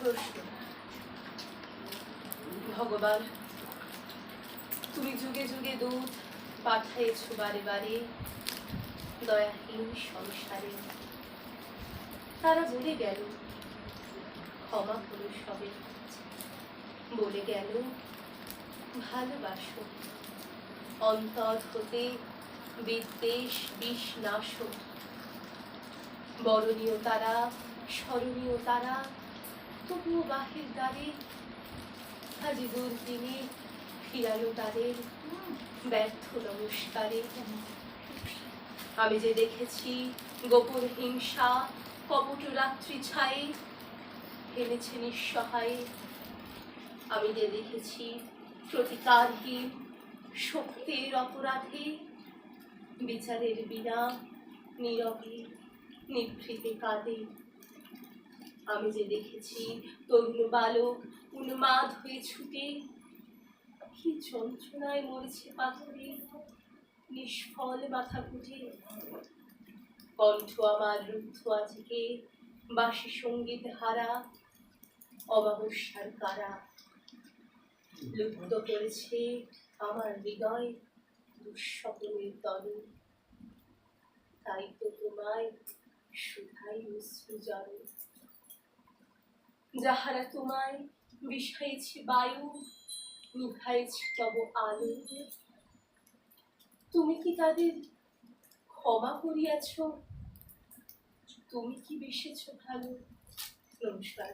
প্রশ্ন ভগবান, তুমি যুগে যুগে দূত, পাঠাইছ বারে বারে দয়াহীন সংসারে। তারা বলে গেল, ক্ষমা করো সবে। বলে গেল, ভালোবাসো। অন্তর হতে বিদ্বেষ, বিষ নাশ বরণীয় তারা, স্মরণীয় তারা তবুও বাহির দ্বারে আজি দুর্দিনে ফিরালো তাদের। ব্যর্থ নমস্কারে। আমি যে দেখেছি গোপন হিংসা কপট রাত্রি ছায়ে ফেলেছে নিঃসহায়। আমি যে দেখেছি প্রতিকারহীন শক্তির অপরাধে বিচারের বিনা নীরবে নিভৃতে কাঁদে। আমি যে দেখেছি, তরুণ বালক উন্মাদ হয়ে ছুটে, কি যন্ত্রণায় মরেছে পাথরে, নিষ্ফল মাথা ফুটে কণ্ঠ আমার রুদ্ধ আজকে বাসি সংগীত হারা অমাবস্যার কারা। লুপ্ত করেছে আমার হৃদয় দুঃস্বপ্নের তলে তাই তো তোমায় সুধাই মিশ্র জলে যাহারা তোমায় বিষাইছে বায়ু, নিভাইছে তব আলো। তুমি কি তাদের ক্ষমা করিয়াছ? তুমি কি বেসেছ ভালো? নমস্কার।